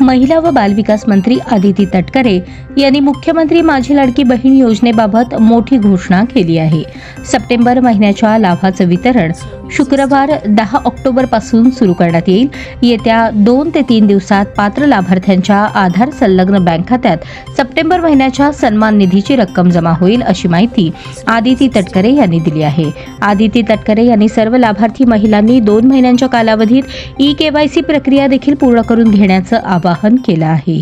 महिला व बालविकास मंत्री आदिती तटकरे यांनी मुख्यमंत्री माझी लाडकी बहीण योजनेबाबत मोठी घोषणा केली आहे. सप्टेंबर महिन्याच्या लाभाचं वितरण शुक्रवार दहा ऑक्टोबरपासून सुरू करण्यात येईल. येत्या दोन ते तीन दिवसात पात्र लाभार्थ्यांच्या आधार संलग्न बँक खात्यात सप्टेंबर महिन्याच्या सन्मान निधीची रक्कम जमा होईल अशी माहिती आदिती तटकरे यांनी दिली आहे. आदिती तटकरे यांनी सर्व लाभार्थी महिलांनी दोन महिन्यांच्या कालावधीत ई केवायसी प्रक्रिया देखील पूर्ण करून घेण्याचं आवाहन केलं आहे.